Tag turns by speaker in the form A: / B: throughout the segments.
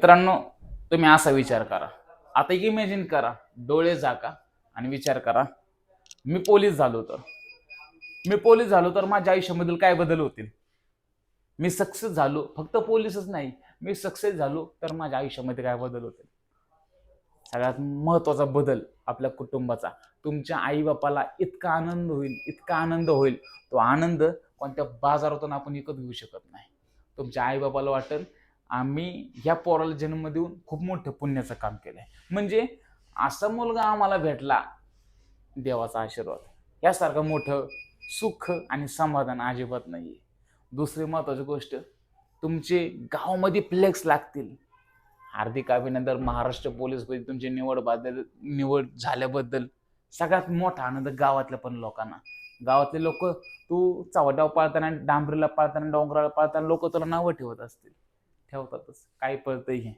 A: मित्रांनो तुम्ही असा विचार करा. आता इमॅजिन करा डोळे झाका आणि विचार करा मी पोलीस झालो तर? मी पोलीस झालो तर माझ्या आयुष्यामधील काय बदल होतील? मी सक्सेस झालो फक्त पोलीसच नाही मी सक्सेस झालो तर माझ्या आयुष्यामध्ये काय बदल होतील? सगळ्यात महत्त्वाचा बदल आपल्या कुटुंबाचा तुमच्या आईबापाला इतका आनंद होईल इतका आनंद होईल. तो आनंद कोणत्या बाजारातून आपण विकत घेऊ शकत नाही. तुमच्या आईबापाला वाटेल आम्ही ह्या पोराला जन्म देऊन खूप मोठं पुण्याचं काम केलंय. म्हणजे असा मुलगा आम्हाला भेटला देवाचा आशीर्वाद. यासारखं मोठं सुख आणि समाधान अजिबात नाहीये. दुसरी महत्वाची गोष्ट तुमचे गावामध्ये फ्लेक्स लागतील. हार्दिक अभिनंदन महाराष्ट्र पोलीसमध्ये तुमची निवडबद्दल निवड झाल्याबद्दल सगळ्यात मोठा आनंद गावातल्या पण लोकांना. गावातले लोक तू चवडाव पाळताना डांबरीला पाळताना डोंगराला पाळताना लोक तुला नावं ठेवत असतील. ठेवतातच. काय पळतंय हे?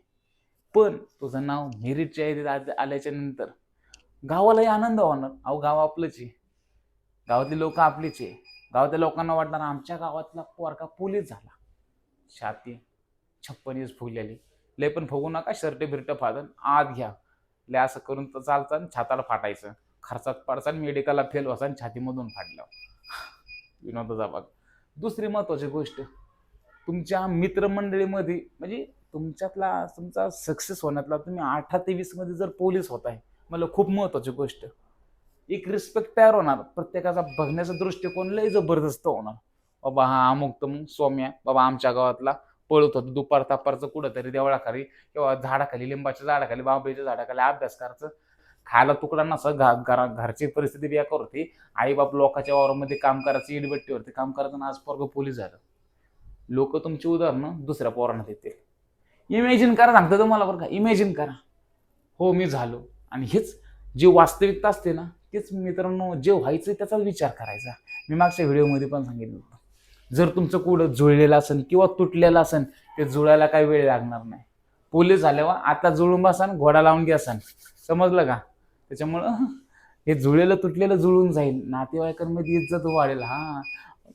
A: पण तुझं नाव मेरिटच्या यादीत आ- आल्याच्यानंतर गावालाही आनंद होणार. अहो गाव आपलंच आहे. गावातली लोक आपलीच आहे. गावातल्या लोकांना वाटणार आमच्या गावातला पोरका पोलीस झाला. छाती छप्पनीच फुगलेली लय पण फुगू नका शर्ट बिर्ट फादन आत घ्या. लय असं करून तर चालतं आणि छाताला फाटायचं. खर्चात पडचा आणि मेडिकलला फेल व्हायचा आणि छातीमधून फाटलं विनोदाचा भाग दुसरी महत्वाची गोष्ट तुमच्या मित्रमंडळीमध्ये म्हणजे तुमच्यातला तुमचा सक्सेस होण्यातला तुम्ही अठरा ते मध्ये जर पोलीस होत आहे मला खूप महत्वाची गोष्ट. एक रिस्पेक्ट तयार होणार प्रत्येकाचा बघण्याचा दृष्टिकोन लय जबरदस्त होणार. बाबा हा अमुक तमुक सौम्या बाबा आमच्या गावातला पळत होतो दुपार तापारचं कुठंतरी देवळाखाली किंवा झाडाखाली लिंबाच्या झाडाखाली बांबईच्या झाडाखाली अभ्यास करायचं खायला तुकडा नसं घा घरा घरची परिस्थिती बिया होती. आई बाप लोकांच्या वावरामध्ये काम करायचं इडबट्टीवरती काम करायचं आणि आज पोरग पोलीस झालं. लोक तुमची उदाहरणं दुसऱ्या पोरांना देतील. इमॅजिन करा सांगता तुम्हाला बरं का. इमॅजिन करा. हो मी झालो. आणि हेच जी वास्तविकता असते ना तेच मित्रांनो जे व्हायचं त्याचा विचार करायचा. मी मागच्या व्हिडिओमध्ये पण सांगितलं होतं. जर तुमचं कुठं जुळलेलं असेल किंवा तुटलेलं असेल ते जुळायला काही वेळ लागणार नाही. पोलीस झाल्यावर आता जुळून बसान घोडा लावून घ्यासान समजलं का? त्याच्यामुळं हे जुळलेलं तुटलेलं जुळून जाईल. नातेवाईकांमध्ये इज्जत वाढेल. हा.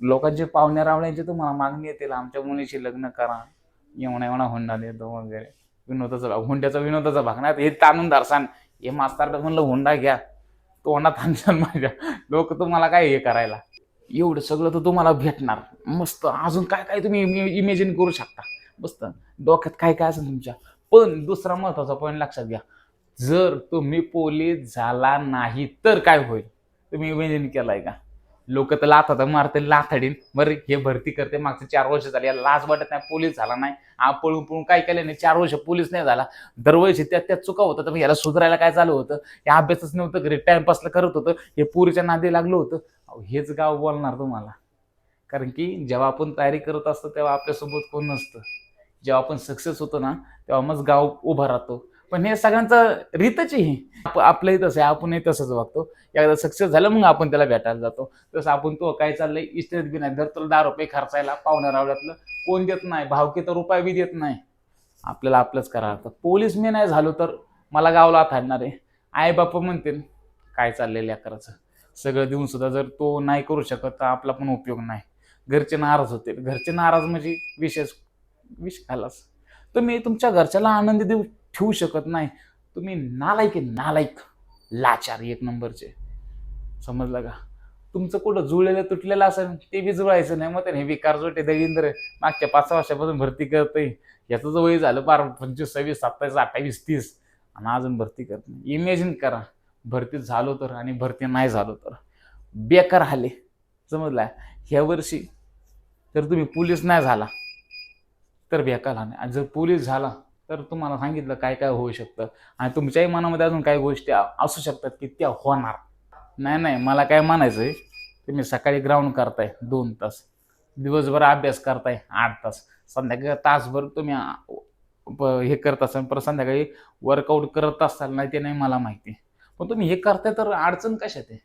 A: लोकांचे पाहुण्या रावण्याचे तुम्हाला मागणी येतील आमच्या मुलीशी लग्न करा. एवढा एवढा हुंडा देतो वगैरे. विनोदाचा भाग हुंड्याचा विनोदाचा भाग नाही. हे ताणून धरसान. हे मास्तर म्हणलं हुंडा घ्या. तोंडात आणशाल माझ्या. लोक तुम्हाला काय हे करायला? एवढं सगळं तर तुम्हाला भेटणार. मस्त. अजून काय काय तुम्ही इमेजिन करू शकता. मस्त. डोक्यात काय काय असेल तुमच्या? पण दुसरा महत्त्वाचा पॉईंट लक्षात घ्या. जर तुम्ही पोलीस झाला नाही तर काय होईल? तुम्ही इमेजिन केलाय का? लोक तर लाथात मारते लाथाडीन. बरं हे भरती करते मागचे चार वर्ष झाली याला लाज वाटत नाही पोलीस झाला नाही. हा पळून पळून काय केलं नाही चार वर्ष पोलीस नाही झाला. दरवर्षी त्यात त्यात चुका होतात तर मग याला सुधारायला काय चालू होतं? हे अभ्यासच नव्हतं घरी टाइमपासला करत होतं हे पुरीच्या नादी लागलं होतं. अहो, हेच गाव बोलणार तुम्हाला. कारण की जेव्हा आपण तयारी करत असतो तेव्हा आपल्यासोबत कोण नसतं. जेव्हा आपण सक्सेस होतो ना तेव्हा मग गाव उभा राहतो. पण हे सगळ्यांचं रीतच आहे. ही. आप- आपलंही तसं आहे आपणही तसंच वागतो. एकदा सक्सेस झालं मग आपण त्याला भेटायला जातो. तसं आपण तो काय चाललंय इस्टेट बी नाही. धर तुला दहा रुपये खर्चायला पाहुण्या रावल्यातलं कोण देत नाही भावकी तर रुपये बी देत नाही. आपल्याला आपलंच करावं लागतं. पोलीस मी नाही झालो तर मला गावला थाडणार आहे. आई बाप म्हणतील काय चाललेलं अकराचं सगळं देऊन सुद्धा जर तो नाही करू शकत तर आपला पण उपयोग नाही. घरचे नाराज होते. घरचे नाराज म्हणजे विशेष विष खालास. तुम्ही तुमच्या घरच्याला आनंद देऊ ठेवू शकत नाही. तुम्ही नालायक आहे नालायक. लाचार एक नंबरचे. समजलं का? तुमचं कुठं जुळलेलं तुटलेलं असेल ते बी जुळायचं नाही. मग त्याने हे विकार जोटे दगिंद्र मागच्या पाच सहा वर्षापासून भरती करतोय. याचं जर वय झालं पार पंचवीस सव्वीस सत्तावीस अठ्ठावीस तीस. आणि अजून भरती करत नाही. इमॅजिन करा. भरती झालो तर आणि भरती नाही झालो तर. बेकार हाले. समजला? ह्या वर्षी जर तुम्ही पोलीस नाही झाला तर बेकार हाने आणि जर पोलीस झाला तर तुम्हाला सांगितलं काय काय होऊ शकतं. आणि तुमच्याही मनामध्ये अजून काही गोष्टी असू शकतात की त्या होणार. नाही नाही मला काय म्हणायचं आहे तुम्ही सकाळी ग्राउंड करताय दोन तास. दिवसभर अभ्यास करताय आठ तास. संध्याकाळी तासभर तुम्ही प- हे करत असाल परत संध्याकाळी वर्कआउट करत असाल नाही ते नाही मला माहिती. पण तुम्ही हे करताय तर अडचण कशात आहे?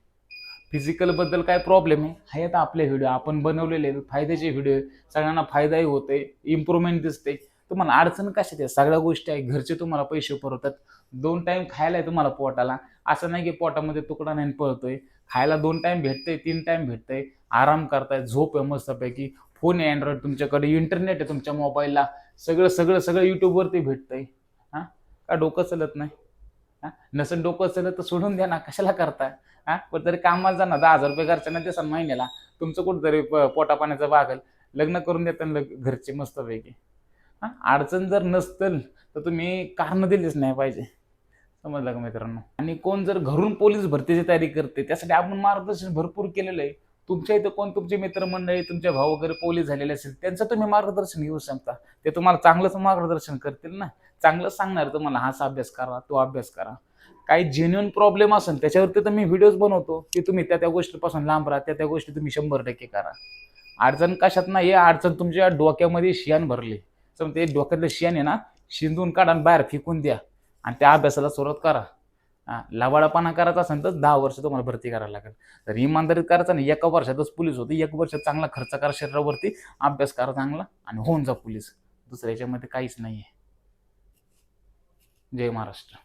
A: फिजिकलबद्दल काय प्रॉब्लेम आहे? हे आता आपले व्हिडिओ आपण बनवलेले आहेत, फायद्याचे व्हिडिओ सगळ्यांना फायदाही होते इम्प्रूव्हमेंट दिसते तुम्हाला अडचण कशात आहे? सगळ्या गोष्टी आहे घरचे तुम्हाला पैसे पुरवतात. दोन टाईम खायला आहे तुम्हाला पोटाला. असं नाही की पोटामध्ये तुकडा नाही पळतोय. खायला दोन टाइम भेटतंय तीन टाइम भेटतंय. आराम करताय झोप आहे मस्तपैकी. फोन आहे अँड्रॉइड तुमच्याकडे इंटरनेट आहे तुमच्या मोबाईलला सगळं सगळं सगळं युट्यूबवरती भेटतंय. हां? का डोकं चलत नाही? हां? नसेल डोकं चलत तर सोडून द्या ना कशाला करताय? हां? पण तरी कामाला जा ना दहा हजार रुपये घरच्यांना देसान महिन्याला. तुमचं कुठंतरी प- पोटा भागल लग्न करून देतात लग- घरचे मस्तपैकी. हां? अडचण जर नसतील तर तुम्ही कारण दिलीच नाही पाहिजे. समजलं का मित्रांनो? आणि कोण जर घरून पोलीस भरतीची तयारी करते त्यासाठी आपण मार्गदर्शन भरपूर केलेलं आहे. तुमच्या इथं कोण तुमचे मित्रमंडळी तुमचे भाऊ वगैरे पोलीस झालेले असेल त्यांचं तुम्ही मार्गदर्शन घेऊ शकता. ते तुम्हाला चांगलंच मार्गदर्शन करतील ना. चांगलं सांगणार तुम्हाला हाच अभ्यास करा तो अभ्यास करा. काही जेन्युन प्रॉब्लेम असेल त्याच्यावरती तर मी व्हिडिओज बनवतो की तुम्ही त्या त्या गोष्टीपासून लांब राहा त्या त्या गोष्टी तुम्ही शंभर टक्के करा. अडचण कशात नाही हे अडचण तुमच्या डोक्यामध्ये शियान भरली. तर ते डोक्यातलं शेण आहे ना शिंदून काढा आणि बाहेर फेकून द्या. आणि त्या अभ्यासाला सुरुवात करा. हा, करायचा असेल तर दहा वर्ष तुम्हाला भरती करायला लागेल. तर इमानदारीत करायचं नाही एका वर्षातच पोलीस होते. एक वर्ष चांगला खर्च करा शरीरावरती अभ्यास करा चांगला आणि होऊन जा पोलीस. दुसऱ्या याच्यामध्ये काहीच नाही आहे जय महाराष्ट्र.